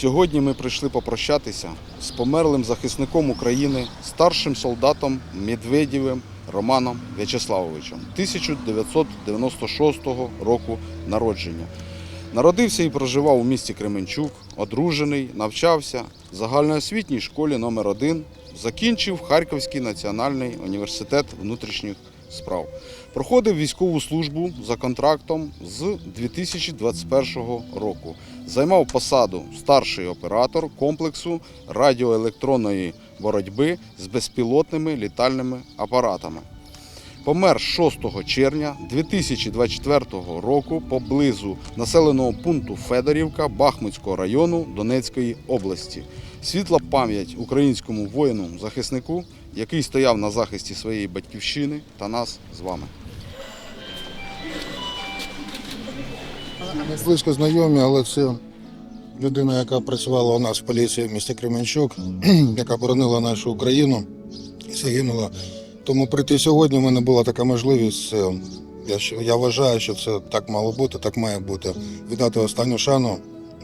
Сьогодні ми прийшли попрощатися з померлим захисником України, старшим солдатом Медведєвим Романом В'ячеславовичем 1996 року народження. Народився і проживав у місті Кременчук, одружений, навчався в загальноосвітній школі номер 1 закінчив Харківський національний університет внутрішніх справ. Проходив військову службу за контрактом з 2021 року. Займав посаду старший оператор комплексу радіоелектронної боротьби з безпілотними літальними апаратами. Помер 6 червня 2024 року поблизу населеного пункту Федорівка Бахмутського району Донецької області. Світла пам'ять українському воїну-захиснику, який стояв на захисті своєї батьківщини та нас з вами. Ми близько знайомі, але це людина, яка працювала у нас в поліції в місті Кременчук, яка боронила нашу Україну і загинула. Тому прийти сьогодні в мене була така можливість. Я, я вважаю, що це так мало бути, так має бути. Віддати останню шану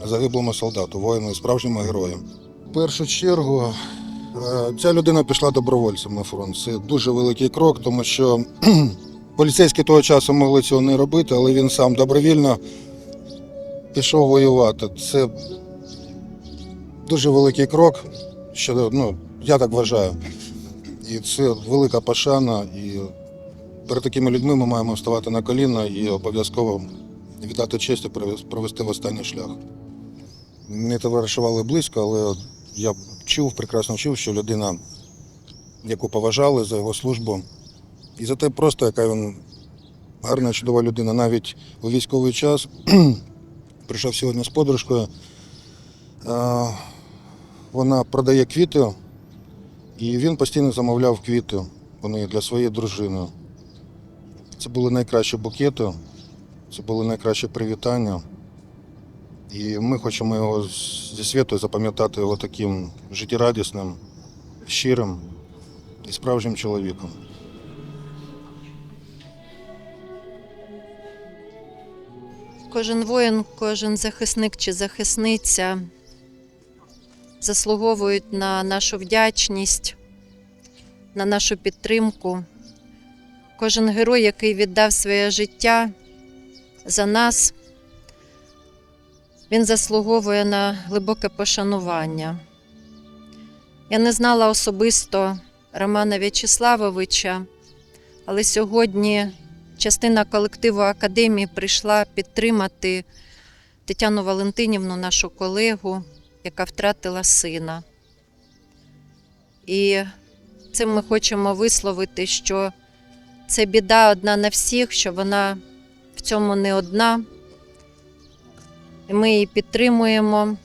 загиблому солдату, воїну справжньому герою. Першу чергу е, ця людина пішла добровольцем на фронт. Це дуже великий крок, тому що поліцейські того часу могли цього не робити, але він сам добровільно пішов воювати. Це дуже великий крок, що, ну, я так вважаю. І це велика пошана. І перед такими людьми ми маємо вставати на коліна і обов'язково віддати честь і провести в останній шлях. Ми товаришували близько, але я чув, прекрасно чув, що людина, яку поважали за його службу, і за те просто, яка він гарна, чудова людина, навіть у військовий час прийшов сьогодні з подружкою. Вона продає квіти, і він постійно замовляв квіти. Вони для своєї дружини. Це були найкращі букети, це були найкращі привітання. І ми хочемо його зі світу запам'ятати його таким життєрадісним, щирим і справжнім чоловіком. Кожен воїн, кожен захисник чи захисниця заслуговують на нашу вдячність, на нашу підтримку. Кожен герой, який віддав своє життя за нас, він заслуговує на глибоке пошанування. Я не знала особисто Романа В'ячеславовича, але сьогодні частина колективу академії прийшла підтримати Тетяну Валентинівну, нашу колегу, яка втратила сина. І цим ми хочемо висловити, що це біда одна на всіх, що вона в цьому не одна. Ми її підтримуємо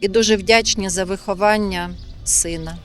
і дуже вдячні за виховання сина.